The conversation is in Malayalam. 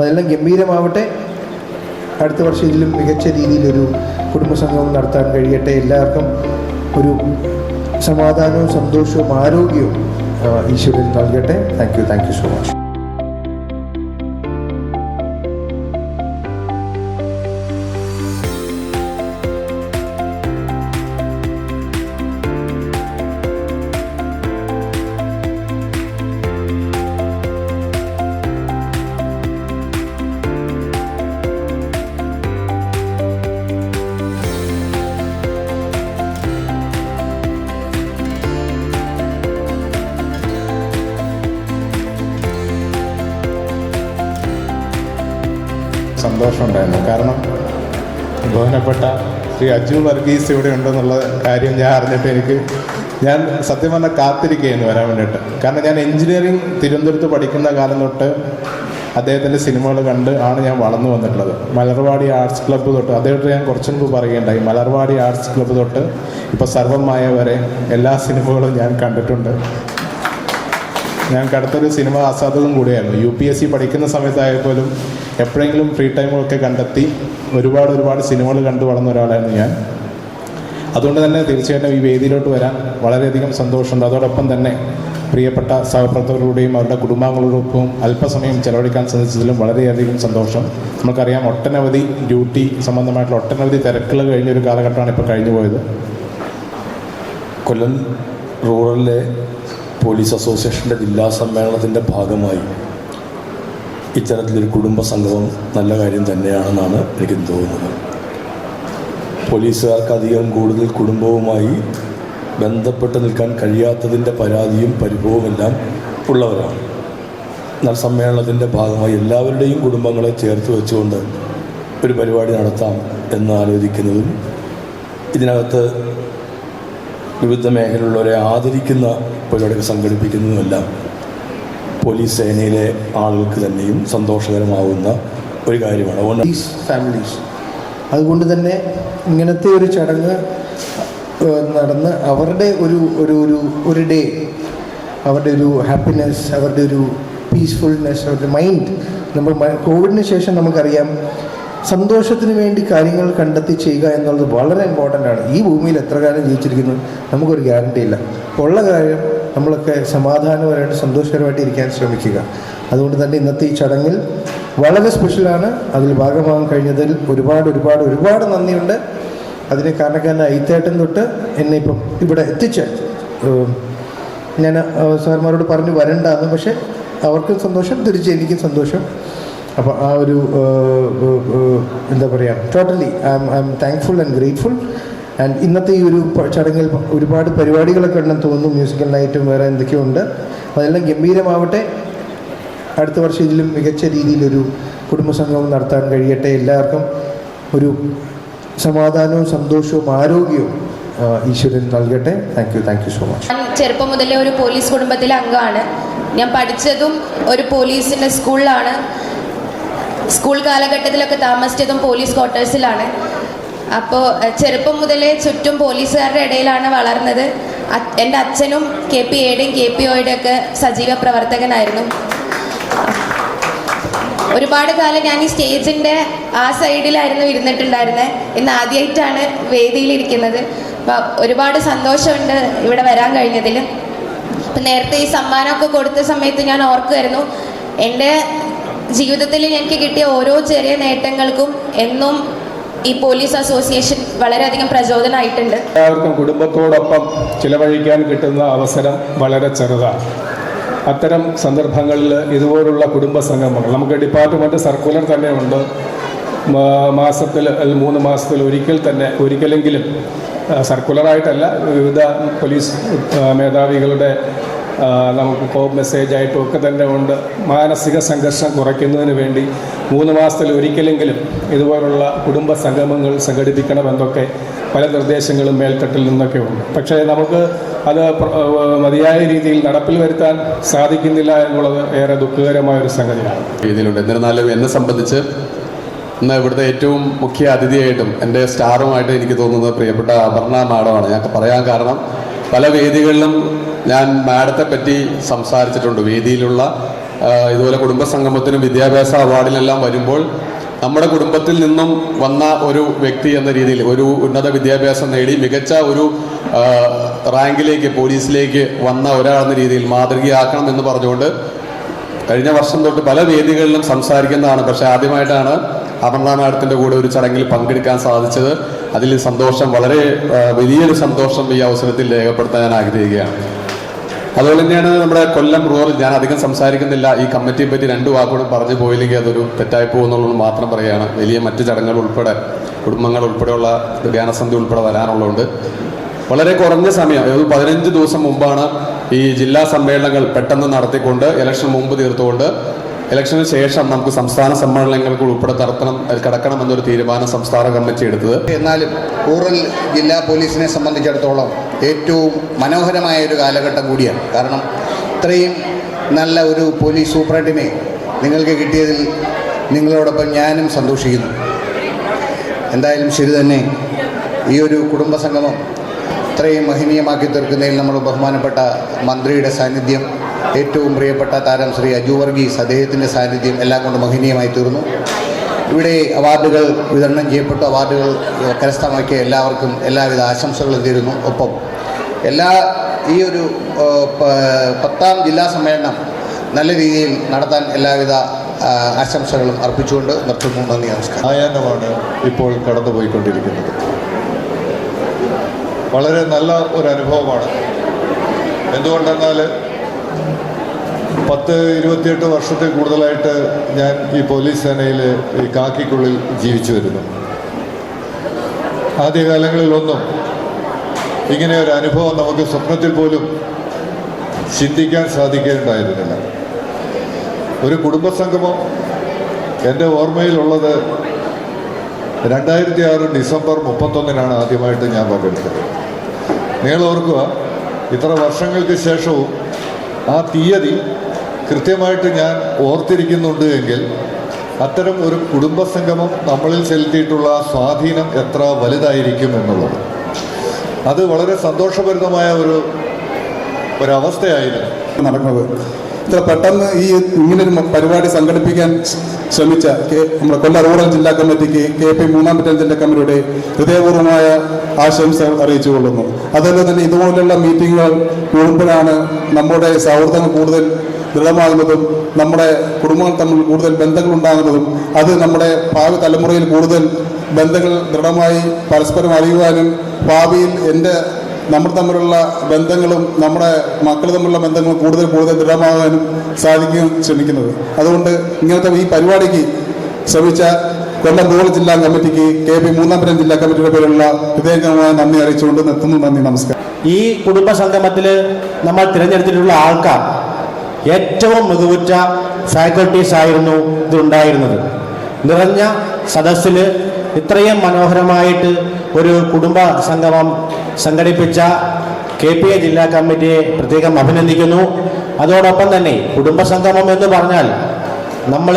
അതെല്ലാം ഗംഭീരമാവട്ടെ. അടുത്ത വർഷം ഇതിലും മികച്ച രീതിയിലൊരു കുടുംബസംഗമം നടത്താൻ കഴിയട്ടെ. എല്ലാവർക്കും ഒരു സമാധാനവും സന്തോഷവും ആരോഗ്യവും ഈശ്വരൻ നൽകട്ടെ. Thank you thank you so much സന്തോഷമുണ്ടായിരുന്നു കാരണം ബഹുമാനപ്പെട്ട ശ്രീ അജു വർഗീസ് ഇവിടെ ഉണ്ടെന്നുള്ള കാര്യം ഞാൻ അറിഞ്ഞിട്ട് എനിക്ക് ഞാൻ സത്യം പറഞ്ഞാൽ കാത്തിരിക്കുകയായിരുന്നു വരാൻ വേണ്ടിയിട്ട്. കാരണം ഞാൻ എഞ്ചിനീയറിംഗ് തിരുവനന്തപുരത്ത് പഠിക്കുന്ന കാലം തൊട്ട് അദ്ദേഹത്തിന്റെ സിനിമകൾ കണ്ട് ആണ് ഞാൻ വളർന്നു വന്നിട്ടുള്ളത്. മലർവാടി ആർട്സ് ക്ലബ്ബ് തൊട്ട് അദ്ദേഹത്തെ ഞാൻ കുറച്ചു മുമ്പ് പറയുകയുണ്ടായി. മലർവാടി ആർട്സ് ക്ലബ്ബ് തൊട്ട് ഇപ്പോൾ സർവമായ വരെ എല്ലാ സിനിമകളും ഞാൻ കണ്ടിട്ടുണ്ട്. ഞാൻ കടുത്തൊരു സിനിമ ആസ്വാദകം കൂടിയായിരുന്നു. യു പി എസ് സി പഠിക്കുന്ന സമയത്തായപ്പോലും എപ്പോഴെങ്കിലും ഫ്രീ ടൈമൊക്കെ കണ്ടെത്തി ഒരുപാട് ഒരുപാട് സിനിമകൾ കണ്ടു വളർന്ന ഒരാളായിരുന്നു ഞാൻ. അതുകൊണ്ട് തന്നെ തീർച്ചയായിട്ടും ഈ വേദിയിലോട്ട് വരാൻ വളരെയധികം സന്തോഷമുണ്ട്. അതോടൊപ്പം തന്നെ പ്രിയപ്പെട്ട സഹപ്രവർത്തകരോടെയും അവരുടെ കുടുംബാംഗങ്ങളോടൊപ്പം അല്പസമയം ചെലവഴിക്കാൻ സാധിച്ചതിലും വളരെയധികം സന്തോഷം. നമുക്കറിയാം ഒട്ടനവധി ഡ്യൂട്ടി സംബന്ധമായിട്ടുള്ള ഒട്ടനവധി തിരക്കുകൾ കഴിഞ്ഞൊരു കാലഘട്ടമാണ് ഇപ്പോൾ കഴിഞ്ഞു പോയത്. കൊല്ലം റൂറലിലെ പോലീസ് അസോസിയേഷന്റെ ജില്ലാ സമ്മേളനത്തിന്റെ ഭാഗമായി ഇത്തരത്തിലൊരു കുടുംബ സംഗമം നല്ല കാര്യം തന്നെയാണെന്നാണ് എനിക്ക് തോന്നുന്നത്. പോലീസുകാർക്ക് അധികം കൂടുതൽ കുടുംബവുമായി ബന്ധപ്പെട്ട് നിൽക്കാൻ കഴിയാത്തതിന്റെ പരാതിയും പരിഭവമെല്ലാം ഉള്ളവരാണ്. എന്നാൽ സമ്മേളനത്തിന്റെ ഭാഗമായി എല്ലാവരുടെയും കുടുംബങ്ങളെ ചേർത്ത് വെച്ചുകൊണ്ട് ഒരു പരിപാടി നടത്താം എന്ന് ആലോചിക്കുന്നതും ഇതിനകത്ത് വിവിധ മേഖലയിലുള്ളവരെ ആദരിക്കുന്ന പരിപാടികൾ സംഘടിപ്പിക്കുന്നതുമെല്ലാം പോലീസ് സേനയിലെ ആളുകൾക്ക് തന്നെയും സന്തോഷകരമാവുന്ന ഒരു കാര്യമാണ്. അതുകൊണ്ട് ഫാമിലീസ് അതുകൊണ്ട് തന്നെ ഇങ്ങനത്തെ ഒരു ചടങ്ങ് നടന്ന് അവരുടെ ഒരു ഒരു ഒരു ഒരു ഡേ അവരുടെ ഒരു ഹാപ്പിനെസ് അവരുടെ ഒരു പീസ്ഫുൾനെസ് അവരുടെ മൈൻഡ് നമ്മൾ കോവിഡിന് ശേഷം നമുക്കറിയാം സന്തോഷത്തിന് വേണ്ടി കാര്യങ്ങൾ കണ്ടെത്തി ചെയ്യുക എന്നുള്ളത് വളരെ ഇമ്പോർട്ടന്റ് ആണ്. ഈ ഭൂമിയിൽ എത്ര കാലം ജീവിച്ചിരിക്കുന്നു? നമുക്കൊരു ഗ്യാരണ്ടി ഇല്ല. ഉള്ള കാര്യം നമ്മളൊക്കെ സമാധാനപരമായിട്ട് സന്തോഷകരമായിട്ട് ഇരിക്കാൻ ശ്രമിക്കുക. അതുകൊണ്ട് തന്നെ ഇന്നത്തെ ഈ ചടങ്ങിൽ വളരെ സ്പെഷ്യലാണ് അതിൽ ഭാഗമാകാൻ കഴിഞ്ഞതിൽ ഒരുപാട് ഒരുപാട് ഒരുപാട് നന്ദിയുണ്ട്. അതിന് കാരണക്കാരൻ ഐത്തേട്ടൻ തൊട്ട് എന്നെ ഇപ്പം ഇവിടെ എത്തിച്ച ഞാൻ സാർമാരോട് പറഞ്ഞു വരണ്ടാന്ന്. പക്ഷേ അവർക്കും സന്തോഷം തിരിച്ച് എനിക്കും സന്തോഷം. അപ്പോൾ ആ ഒരു എന്താ പറയുക totally I I am thankful and grateful and ഇന്നത്തെ ഈ ഒരു ചടങ്ങിൽ ഒരുപാട് പരിപാടികളൊക്കെ ഉണ്ടെന്ന് തോന്നുന്നു. മ്യൂസിക്കൽ നൈറ്റും വേറെ എന്തൊക്കെയോ ഉണ്ട്. അതെല്ലാം ഗംഭീരമാവട്ടെ. അടുത്ത വർഷം ഇതിലും മികച്ച രീതിയിലൊരു കുടുംബസംഗമം നടത്താൻ കഴിയട്ടെ. എല്ലാവർക്കും ഒരു സമാധാനവും സന്തോഷവും ആരോഗ്യവും ഈശ്വരൻ നൽകട്ടെ. Thank you thank you so much ഞാൻ ചെറുപ്പം മുതലേ ഒരു പോലീസ് കുടുംബത്തിലെ അംഗമാണ്. ഞാൻ പഠിച്ചതും ഒരു പോലീസിന്റെ സ്കൂളിലാണ്. സ്കൂൾ കാലഘട്ടത്തിലൊക്കെ താമസിച്ചതും പോലീസ് ക്വാർട്ടേഴ്സിലാണ്. അപ്പോൾ ചെറുപ്പം മുതലേ ചുറ്റും പോലീസുകാരുടെ ഇടയിലാണ് വളർന്നത്. എന്റെ അച്ഛനും കെ പി എയുടെയും കെ പി ഒയുടെ ഒക്കെ സജീവ പ്രവർത്തകനായിരുന്നു. ഒരുപാട് കാലം ഞാൻ ഈ സ്റ്റേജിന്റെ ആ സൈഡിലായിരുന്നു ഇരുന്നിട്ടുണ്ടായിരുന്നത് ഇന്ന് ആദ്യമായിട്ടാണ് വേദിയിലിരിക്കുന്നത്. അപ്പം ഒരുപാട് സന്തോഷമുണ്ട് ഇവിടെ വരാൻ കഴിഞ്ഞതിൽ. അപ്പം നേരത്തെ ഈ സമ്മാനമൊക്കെ കൊടുത്ത സമയത്ത് ഞാൻ ഓർക്കുമായിരുന്നു എന്റെ ജീവിതത്തിൽ എനിക്ക് കിട്ടിയ ഓരോ ചെറിയ നേട്ടങ്ങൾക്കും എന്നും ഈ പോലീസ് അസോസിയേഷൻ വളരെയധികം പ്രചോദനമായിട്ടുണ്ട് എല്ലാവർക്കും കുടുംബത്തോടൊപ്പം ചിലവഴിക്കാൻ കിട്ടുന്ന അവസരം വളരെ ചെറുതാണ്. അത്തരം സന്ദർഭങ്ങളിൽ ഇതുപോലുള്ള കുടുംബ സംഗമങ്ങൾ നമുക്ക് ഡിപ്പാർട്ട്മെന്റ് സർക്കുലർ തന്നെയുണ്ട് മാസത്തിൽ അല്ലെങ്കിൽ മൂന്ന് മാസത്തിൽ ഒരിക്കൽ തന്നെ ഒരിക്കലെങ്കിലും സർക്കുലറായിട്ടല്ല വിവിധ പോലീസ് മേധാവികളുടെ നമുക്ക് കോപ്പ് മെസ്സേജ് ആയിട്ടും ഒക്കെ തന്നെ ഉണ്ട്. മാനസിക സംഘർഷം കുറയ്ക്കുന്നതിന് വേണ്ടി മൂന്ന് മാസത്തിൽ ഒരിക്കലെങ്കിലും ഇതുപോലുള്ള കുടുംബ സംഗമങ്ങൾ സംഘടിപ്പിക്കണമെന്നൊക്കെ പല നിർദ്ദേശങ്ങളും മേൽത്തട്ടിൽ നിന്നൊക്കെ ഉണ്ട്. പക്ഷേ നമുക്ക് അത് മതിയായ രീതിയിൽ നടപ്പിൽ വരുത്താൻ സാധിക്കുന്നില്ല എന്നുള്ളത് ഏറെ ദുഃഖകരമായ ഒരു സംഗതിയാണ്. രീതിയിലുണ്ട്. എന്നിരുന്നാലും എന്നെ സംബന്ധിച്ച് ഇന്ന് ഇവിടുത്തെ ഏറ്റവും മുഖ്യ അതിഥിയായിട്ടും എന്റെ സ്റ്റാറുമായിട്ട് എനിക്ക് തോന്നുന്നത് പ്രിയപ്പെട്ട അപർണ മാഡമാണ്. ഞാൻ പറയാൻ കാരണം പല വേദികളിലും ഞാൻ മാഡത്തെ പറ്റി സംസാരിച്ചിട്ടുണ്ട്. വേദിയിലുള്ള ഇതുപോലെ കുടുംബ സംഗമത്തിനും വിദ്യാഭ്യാസ അവാർഡിനെല്ലാം വരുമ്പോൾ നമ്മുടെ കുടുംബത്തിൽ നിന്നും വന്ന ഒരു വ്യക്തി എന്ന രീതിയിൽ ഒരു ഉന്നത വിദ്യാഭ്യാസം നേടി മികച്ച ഒരു റാങ്കിലേക്ക് പോലീസിലേക്ക് വന്ന ഒരാളെന്ന രീതിയിൽ മാതൃകയാക്കണം എന്ന് പറഞ്ഞുകൊണ്ട് കഴിഞ്ഞ വർഷം തൊട്ട് പല വേദികളിലും സംസാരിക്കുന്നതാണ്. പക്ഷെ ആദ്യമായിട്ടാണ് അമർനാഥ് മാഡത്തിന്റെ കൂടെ ഒരു ചടങ്ങിൽ പങ്കെടുക്കാൻ സാധിച്ചത്. അതിൽ സന്തോഷം വളരെ വലിയൊരു സന്തോഷം ഈ അവസരത്തിൽ രേഖപ്പെടുത്താൻ ഞാൻ ആഗ്രഹിക്കുകയാണ്. അതുപോലെ തന്നെയാണ് നമ്മുടെ കൊല്ലം റൂറൽ. ഞാൻ അധികം സംസാരിക്കുന്നില്ല. ഈ കമ്മിറ്റിയെ പറ്റി രണ്ട് വാക്കുകൾ പറഞ്ഞു പോയില്ലെങ്കിൽ അതൊരു തെറ്റായി പോകുന്നുള്ളത് മാത്രം പറയുകയാണ്. വലിയ മറ്റ് ചടങ്ങുകൾ ഉൾപ്പെടെ കുടുംബങ്ങൾ ഉൾപ്പെടെയുള്ള ധ്യാനസന്ധി ഉൾപ്പെടെ വരാനുള്ളതുകൊണ്ട് വളരെ കുറഞ്ഞ സമയം ഒരു പതിനഞ്ച് ദിവസം മുമ്പാണ് ഈ ജില്ലാ സമ്മേളനങ്ങൾ പെട്ടെന്ന് നടത്തിക്കൊണ്ട് ഇലക്ഷൻ മുമ്പ് തീർത്തുകൊണ്ട് ഇലക്ഷന് ശേഷം നമുക്ക് സംസ്ഥാന സമ്മേളനങ്ങൾക്ക് ഉൾപ്പെടെ നടത്തണം കടക്കണം എന്നൊരു തീരുമാനം സംസ്ഥാന കമ്മിറ്റി എടുത്തത്. എന്നാലും റൂറൽ ജില്ലാ പോലീസിനെ സംബന്ധിച്ചിടത്തോളം ഏറ്റവും മനോഹരമായ ഒരു കാലഘട്ടം കൂടിയാണ്. കാരണം ഇത്രയും നല്ല ഒരു പോലീസ് സൂപ്രണ്ടിനെ നിങ്ങൾക്ക് കിട്ടിയതിൽ നിങ്ങളോടൊപ്പം ഞാനും സന്തോഷിക്കുന്നു. എന്തായാലും ശരി തന്നെ ഈ ഒരു കുടുംബ സംഗമം ഇത്രയും മഹനീയമാക്കി തീർക്കുന്നതിൽ നമ്മൾ ബഹുമാനപ്പെട്ട മന്ത്രിയുടെ സാന്നിധ്യം ഏറ്റവും പ്രിയപ്പെട്ട താരം ശ്രീ അജു വർഗീസ് അദ്ദേഹത്തിന്റെ സാന്നിധ്യം എല്ലാം കൊണ്ട് മഹനീയമായി തീർന്നു. ഇവിടെ അവാർഡുകൾ വിതരണം ചെയ്യപ്പെട്ട. അവാർഡുകൾ കരസ്ഥമാക്കിയ എല്ലാവർക്കും എല്ലാവിധ ആശംസകളും തീരുന്നു ഒപ്പം എല്ലാ ഈ ഒരു പത്താം ജില്ലാ സമ്മേളനം നല്ല രീതിയിൽ നടത്താൻ എല്ലാവിധ ആശംസകളും അർപ്പിച്ചുകൊണ്ട് നിർത്തുന്നു. നന്ദി നമസ്കാരം. സായാഹ്നമാണ് ഇപ്പോൾ കടന്നുപോയിക്കൊണ്ടിരിക്കുന്നത്. വളരെ നല്ല ഒരു അനുഭവമാണ്. എന്തുകൊണ്ടെന്നാൽ പത്ത് ഇരുപത്തിയെട്ട് വർഷത്തിൽ കൂടുതലായിട്ട് ഞാൻ ഈ പോലീസ് സേനയിൽ ഈ കാക്കിക്കുള്ളിൽ ജീവിച്ചു വരുന്നു. ആദ്യകാലങ്ങളിലൊന്നും ഇങ്ങനെ ഒരു അനുഭവം നമുക്ക് സ്വപ്നത്തിൽ പോലും ചിന്തിക്കാൻ സാധിക്കേണ്ടായിരുന്നില്ല. ഒരു കുടുംബസംഗമം എന്റെ ഓർമ്മയിലുള്ളത് രണ്ടായിരത്തി ആറ് ഡിസംബർ മുപ്പത്തൊന്നിനാണ് ആദ്യമായിട്ട് ഞാൻ പങ്കെടുത്തത്. നിങ്ങൾ ഓർക്കുക ഇത്ര വർഷങ്ങൾക്ക് ശേഷവും ആ തീയതി കൃത്യമായിട്ട് ഞാൻ ഓർത്തിരിക്കുന്നുണ്ട് എങ്കിൽ അത്തരം ഒരു കുടുംബസംഗമം നമ്മളിൽ ചെലുത്തിയിട്ടുള്ള സ്വാധീനം എത്ര വലുതായിരിക്കും എന്നുള്ളത്. അത് വളരെ സന്തോഷഭരിതമായ ഒരു ഒരവസ്ഥയായിരുന്നു. നടക്കുന്നത് ഇത്ര പെട്ടെന്ന് ഈ ഇങ്ങനൊരു പരിപാടി സംഘടിപ്പിക്കാൻ ശ്രമിച്ച കെ- നമ്മുടെ കൊല്ലം റൂറൽ ജില്ലാ കമ്മിറ്റിക്ക് കെ പി മൂന്നാം പറ്റം ജില്ലാ കമ്മിറ്റിയുടെ ഹൃദയപൂർവമായ ആശംസ അറിയിച്ചു കൊള്ളുന്നു. അതുപോലെ തന്നെ ഇതുപോലുള്ള മീറ്റിങ്ങുകൾ കൂടുമ്പോഴാണ് നമ്മുടെ സൗഹൃദങ്ങൾ കൂടുതൽ ദൃഢമാകുന്നതും നമ്മുടെ കുടുംബങ്ങൾ തമ്മിൽ കൂടുതൽ ബന്ധങ്ങൾ ഉണ്ടാകുന്നതും അത് നമ്മുടെ ഭാവി തലമുറയിൽ കൂടുതൽ ബന്ധങ്ങൾ ദൃഢമായി പരസ്പരം അറിയുവാനും ഭാവിയിൽ എന്റെ നമ്മൾ തമ്മിലുള്ള ബന്ധങ്ങളും നമ്മുടെ മക്കൾ തമ്മിലുള്ള ബന്ധങ്ങളും കൂടുതൽ കൂടുതൽ ദൃഢമാകാനും സാധിക്കുകയും ശ്രമിക്കുന്നത്. അതുകൊണ്ട് ഇങ്ങനത്തെ ഈ പരിപാടിക്ക് ശ്രമിച്ച കൊല്ലം റൂറൽ ജില്ലാ കമ്മിറ്റിക്ക് കെ പി മൂന്നാംപുരം ജില്ലാ കമ്മിറ്റിയുടെ പേരിലുള്ള ഹൃദയംഗമായ നന്ദി അറിയിച്ചുകൊണ്ട് നിർത്തുന്നു. നന്ദി നമസ്കാരം. ഈ കുടുംബ സംഗമത്തിൽ നമ്മൾ തിരഞ്ഞെടുത്തിട്ടുള്ള ആൾക്കാർ ഏറ്റവും മികവുറ്റ ഫാക്കൽറ്റീസ് ആയിരുന്നു ഇതുണ്ടായിരുന്നത്. നിറഞ്ഞ സദസ്സിൽ ഇത്രയും മനോഹരമായിട്ട് ഒരു കുടുംബ സംഗമം സംഘടിപ്പിച്ച കെ പി എ ജില്ലാ കമ്മിറ്റിയെ പ്രത്യേകം അഭിനന്ദിക്കുന്നു. അതോടൊപ്പം തന്നെ കുടുംബ സംഗമം എന്ന് പറഞ്ഞാൽ നമ്മൾ